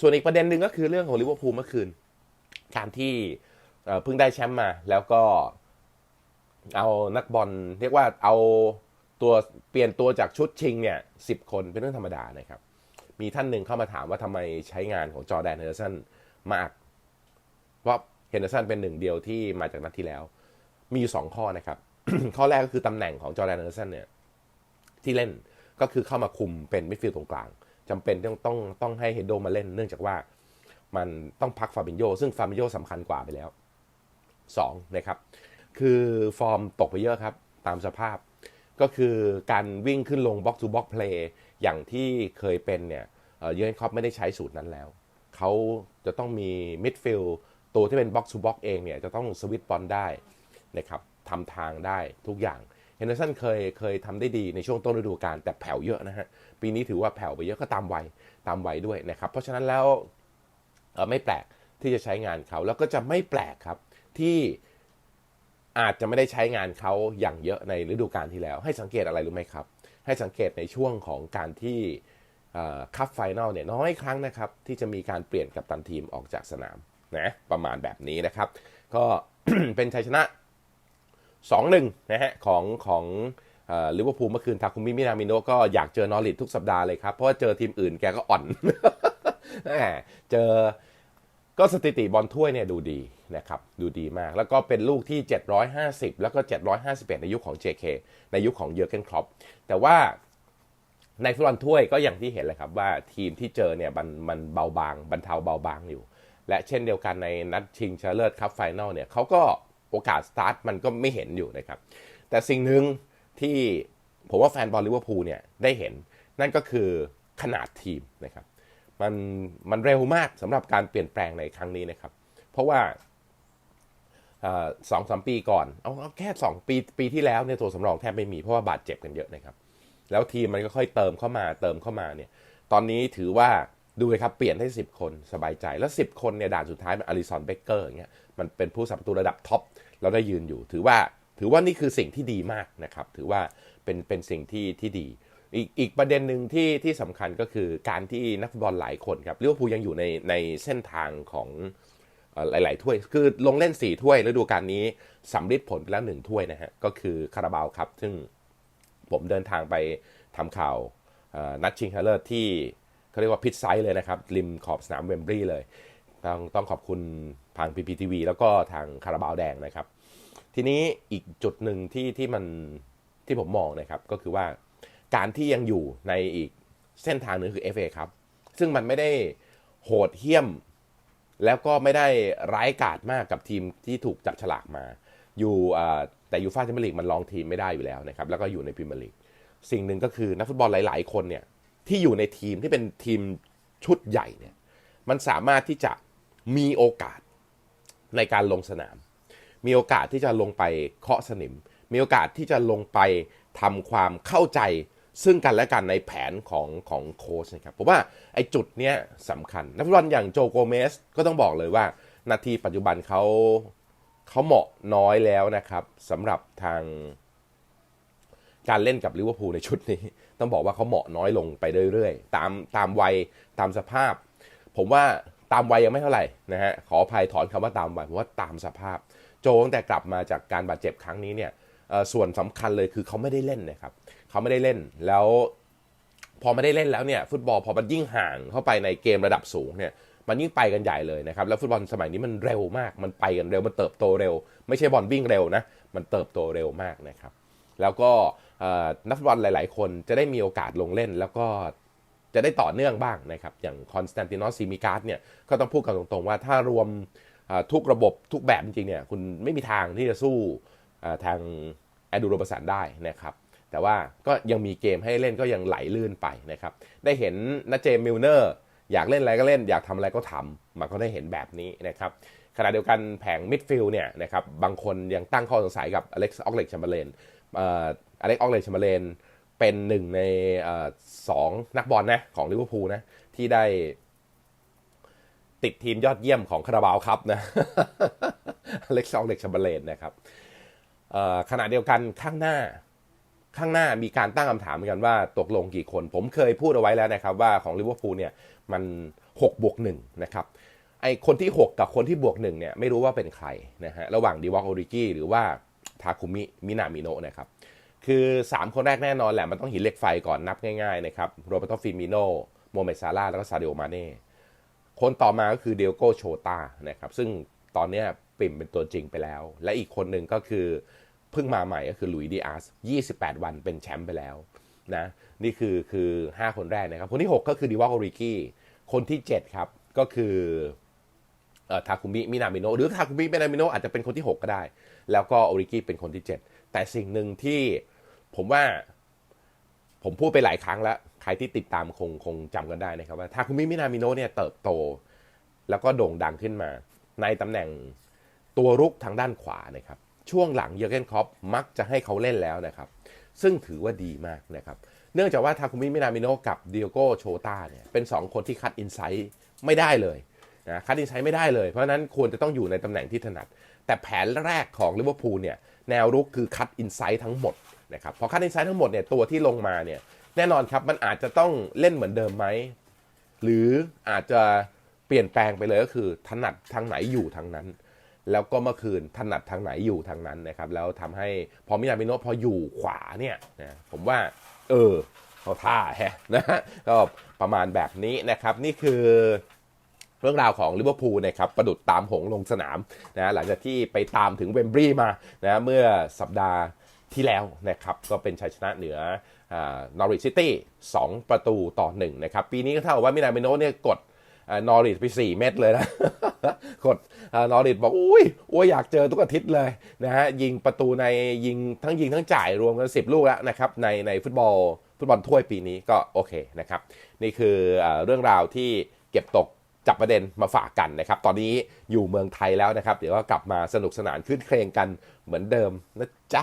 ส่วนอีกประเด็นหนึ่งก็คือเรื่องของลิเวอร์พูลเมื่อคืนการที่เพิ่งได้แชมป์มา แล้วก็เอานักบอลเรียกว่าเอาตัวเปลี่ยนตัวจากชุดชิงเนี่ยสิบคนเป็นเรื่องธรรมดานะครับ มีท่านหนึ่งเข้ามาถามว่าทำไมใช้งานของจอแดนเฮนเดอร์สันมาก เพราะเฮนเดอร์สันเป็นหนึ่งเดียวที่มาจากนัดที่แล้ว มีอยู่สองข้อนะครับ ข้อแรกก็คือตำแหน่งของจอแดนเฮนเดอร์สันเนี่ยที่เล่นก็คือเข้ามาคุมเป็นมิดฟิลด์ตรงกลาง จำเป็นต้องต้องต้องให้เฮนโดมาเล่นเนื่องจากว่ามันต้องพักฟาบินโยซึ่งฟาบินโยสำคัญกว่าไปแล้วสองนะครับคือฟอร์มตกไปเยอะครับ ตามสภาพ ก็คือการวิ่งขึ้นลงบ็อก to บ็อกเพลย์อย่างที่เคยเป็นเนี่ยเอ่อเยอร์เกนคอปไม่ได้ใช้สูตรนั้นแล้ว เขาจะต้องมีมิดฟิลด์ตัวที่เป็นบ็อก to บ็อกเองเนี่ยจะต้องสวิตช์บอลได้นะครับทำทางได้ทุกอย่าง เฮนเดอร์สันเคยเคยทำได้ดีในช่วงต้นฤดูกาลแต่แผ่วเยอะนะฮะ ปีนี้ถือว่าแผ่วไปเยอะก็ตามวัยตามวัยด้วยนะครับ เพราะฉะนั้นแล้วไม่แปลกที่จะใช้งานเขาแล้วก็จะไม่แปลกครับที่อาจจะไม่ได้ใช้งานเขาอย่างเยอะในฤดูกาลที่แล้ว ให้สังเกตอะไรรู้ไหมครับ ให้สังเกตในช่วงของการที่คัพไฟแนลเนี่ยน้อยครั้งนะครับ ที่จะมีการเปลี่ยนกับตันทีมออกจากสนามนะประมาณแบบนี้นะครับ ก็เป็นชัยชนะ 2-1นะฮะของของลิเวอร์พูลเมื่อคืนทาคุมิมินามิโนก็อยากเจอนอริททุกสัปดาห์เลยครับ เพราะว่าเจอทีมอื่นแกก็อ่อนเจอก็สถิติบอลถ้วยเนี่ยดูดีนะครับดูดีมาก แล้วก็เป็นลูกที่ 750 แล้วก็ 751 ในยุคของ JK ในยุคของเยอร์เกนครอปแต่ว่าในฟุตบอลถ้วยก็อย่างที่เห็นเลยครับว่าทีมที่เจอเนี่ยมันมันเบาบางบรรเทาเบาบางอยู่ และเช่นเดียวกันในนัดชิงชนะเลิศคัพไฟแนลเนี่ยเขาก็ โอกาสสตาร์ทมันก็ไม่เห็นอยู่นะครับ แต่สิ่งหนึ่งที่ผมว่าแฟนบอลลิเวอร์พูลเนี่ยได้เห็น นั่นก็คือขนาดทีมนะครับมันมันเร็วมากสำหรับการเปลี่ยนแปลงในครั้งนี้นะครับ เพราะว่าสองสามปีก่อนเอาเอาแค่สองปีปีที่แล้วเนี่ยตัวสำรองแทบไม่มีเพราะว่าบาดเจ็บกันเยอะนะครับ แล้วทีมมันก็ค่อยเติมเข้ามาเติมเข้ามาเนี่ยตอนนี้ถือว่า ดูเลยครับ เปลี่ยนให้ 10 คนสบายใจ แล้ว 10 คนเนี่ยด่านสุดท้ายเป็นอลิสันเบเกอร์อย่างเงี้ยมันเป็นผู้สับประตูระดับท็อปเราได้ยืนอยู่ ถือว่าถือว่านี่คือสิ่งที่ดีมากนะครับ ถือว่าเป็นเป็นสิ่งที่ที่ดี อีกอีกประเด็นหนึ่งที่ที่สำคัญก็คือการที่นักฟุตบอลหลายคนครับลิเวอร์พูลยังอยู่ในในเส้นทางของอ่อหลาย ๆ ถ้วย คือลงเล่น 4 ถ้วยฤดูกาลนี้สำลิดผลไปแล้วหนึ่งถ้วยนะฮะ ก็คือคาราบาวครับ ซึ่งผมเดินทางไปทำข่าวอ่อนัดชิงชนะเลิศที่ เขาเรียกว่าพิทไซด์เลยนะครับ ริมขอบสนามเวมบรีย์เลย ต้องต้องขอบคุณทางพีพีทีวีแล้วก็ทางคาราบาวแดงนะครับ ทีนี้อีกจุดหนึ่งที่ที่มันที่ผมมองนะครับ ก็คือว่าการที่ยังอยู่ในอีกเส้นทางหนึงคือ FA ครับ ซึ่งมันไม่ได้โหดเหี้ยม แล้วก็ไม่ได้ร้ายกาจมากกับทีมที่ถูกจับฉลากมา อยู่แต่ยูฟ่าแชมเปี้ยนลีกมันลองทีมไม่ได้อยู่แล้วนะครับ แล้วก็อยู่ในพรีเมียร์ลีกสิ่งหนึ่งก็คือนักฟุตบอลหลาย ๆ คนเนี่ย ที่อยู่ในทีมที่เป็นทีมชุดใหญ่เนี่ยมันสามารถที่จะมีโอกาสในการลงสนาม มีโอกาสที่จะลงไปเคาะสนิม มีโอกาสที่จะลงไปทำความเข้าใจซึ่งกันและกันในแผนของของโค้ชนะครับผมว่าไอ้จุดเนี้ยสำคัญ นักฟุตบอลอย่างโจโกเมสก็ต้องบอกเลยว่า นาทีปัจจุบันเขาเขาเหมาะน้อยแล้วนะครับสำหรับทาง การเล่นกับลิเวอร์พูลในชุดนี้ ต้องบอกว่าเขาเหมาะน้อยลงไปเรื่อยๆ ตามตามวัยตามสภาพ ผมว่าตามวัยยังไม่เท่าไหร่นะฮะขออภัยถอนคำว่าตามวัยผมว่าตามสภาพ โจตั้งแต่กลับมาจากการบาดเจ็บครั้งนี้เนี่ยส่วนสำคัญเลยคือเขาไม่ได้เล่นนะครับเขาไม่ได้เล่นแล้วพอไม่ได้เล่นแล้วเนี่ยฟุตบอลพอมันยิ่งห่างเข้าไปในเกมระดับสูงเนี่ยมันยิ่งไปกันใหญ่เลยนะครับแล้วฟุตบอลสมัยนี้มันเร็วมาก มันไปกันเร็วมันเติบโตเร็ว ไม่ใช่บอลวิ่งเร็วนะมันเติบโตเร็วมากนะครับ แล้วก็นักฟุตบอลหลาย ๆ คนจะได้มีโอกาสลงเล่น แล้วก็จะได้ต่อเนื่องบ้างนะครับ อย่างคอนสแตนตินอสซีมิการ์ดเนี่ยก็ต้องพูดกันตรง ๆ ว่าถ้ารวมทุกระบบทุกแบบจริง ๆ เนี่ยคุณไม่มีทางที่จะสู้ทางแอดูโรบสันได้นะครับแต่ว่าก็ยังมีเกมให้เล่นก็ยังไหลลื่นไปนะครับ ได้เห็นนาเจมมิลเนอร์อยากเล่นอะไรก็เล่น อยากทำอะไรก็ทำมันก็ได้เห็นแบบนี้นะครับขณะเดียวกันแผงมิดฟิลด์เนี่ยนะครับบางคนยังตั้งข้อสงสัยกับอเล็กซ์ออกเล็กชัมเบอร์เลน อเล็กซ์ออกเลชมเบอร์เลนเป็นหนึ่งในอสองนักบอลนะของลิเวอร์พูลนะ ที่ได้ติดทีมยอดเยี่ยมของคาราบาวครับนะอเล็กซ์ออกเลชมเบอร์เลนนะครับขณะเดียวกันข้างหน้าข้างหน้ามีการตั้งคำถามเหมือนกันว่าตกลงกี่คน ผมเคยพูดเอาไว้แล้วนะครับ ว่าของลิเวอร์พูลเนี่ยมัน6บวก1นะครับไอคนที่ 6 กับคนที่บวก1เนี่ยไม่รู้ว่าเป็นใครนะฮะระหว่างดีวอกโอริกิหรือว่า ทาคุมิมินามิโนะนะครับคือ 3 คนแรกแน่นอนแหละ มันต้องหินเหล็กไฟก่อนนับง่ายๆนะครับโรเบโตฟิมิโนโมเมซาร่าแล้วก็ซาเดโอมาเน่คนต่อมาก็คือเดลโกโชตานะครับซึ่งตอนนี้ปิ่มเป็นตัวจริงไปแล้ว และอีกคนหนึ่งก็คือเพิ่งมาใหม่ก็คือลุยดีอาร์ส28 วันเป็นแชมป์ไปแล้วนะนี่คือคือ 5 คนแรกนะครับ คนที่ 6 ก็คือดีวอกโอริกิคนที่ 7 ครับ ก็คือ ทาคุมิมินามิโนหรือทาคุมิมินามิโนอาจจะเป็นคนที่ 6 ก็ได้ แล้วก็โอริกิเป็นคนที่ 7 แต่สิ่งหนึ่งที่ผมว่าผมพูดไปหลายครั้งแล้ว ใครที่ติดตามคงคงจำกันได้นะครับว่าทาคุมิมินามิโนเนี่ยเติบโต แล้วก็โด่งดังขึ้นมา ในตำแหน่งตัวรุกทางด้านขวานะครับช่วงหลังเยอร์เกนคอปมักจะให้เขาเล่นแล้วนะครับ ซึ่งถือว่าดีมากนะครับ เนื่องจากว่าทาคุมิมินามิโนกับเดิโอโกโชตาเนี่ยเป็น 2 คนที่คัดอินไซต์ไม่ได้เลย นะคัดอินไซต์ไม่ได้เลย เพราะนั้นควรจะต้องอยู่ในตำแหน่งที่ถนัด แต่แผนแรกของลิเวอร์พูลเนี่ยแนวรุกคือคัดอินไซต์ทั้งหมดนะครับพอคัดอินไซต์ทั้งหมดเนี่ยตัวที่ลงมาเนี่ยแน่นอนครับมันอาจจะต้องเล่นเหมือนเดิมไหมหรืออาจจะเปลี่ยนแปลงไปเลยก็คือถนัดทางไหนอยู่ทางนั้น แล้วก็เมื่อคืนถนัดทางไหนอยู่ทางนั้นนะครับแล้วทำให้พอมินามิโนะพออยู่ขวาเนี่ยนะผมว่า เออเขาท่าแฮะนะฮะก็ประมาณแบบนี้นะครับ นี่คือ เรื่องราวของลิเวอร์พูลนะครับประดุดตามหงส์ลงสนามนะหลังจากที่ไปตามถึงเวมบรีมานะเมื่อสัปดาห์ที่แล้วนะครับก็เป็นชัยชนะเหนือนอริ c ซิตี้2ประตูต่อ1นะครับปีนี้ก็เท่ากับว่ามินามิโนเนี่ยกดนอริทไป 4 เม็ดเลยนะกดนอริทบอกอุ้ยโอ้ยอยากเจอทุกอาทิตย์เลยนะฮะยิงประตูในยิงทั้งยิงทั้งจ่ายรวมกัน 10 ลูกแล้วนะครับในในฟุตบอลฟุตบอลถ้วยปีนี้ก็โอเคนะครับนี่คืออเรื่องราวที่เก็บตก จับประเด็นมาฝากกันนะครับ ตอนนี้อยู่เมืองไทยแล้วนะครับ เดี๋ยวก็กลับมาสนุกสนานขึ้นเครงกันเหมือนเดิมนะจ๊ะ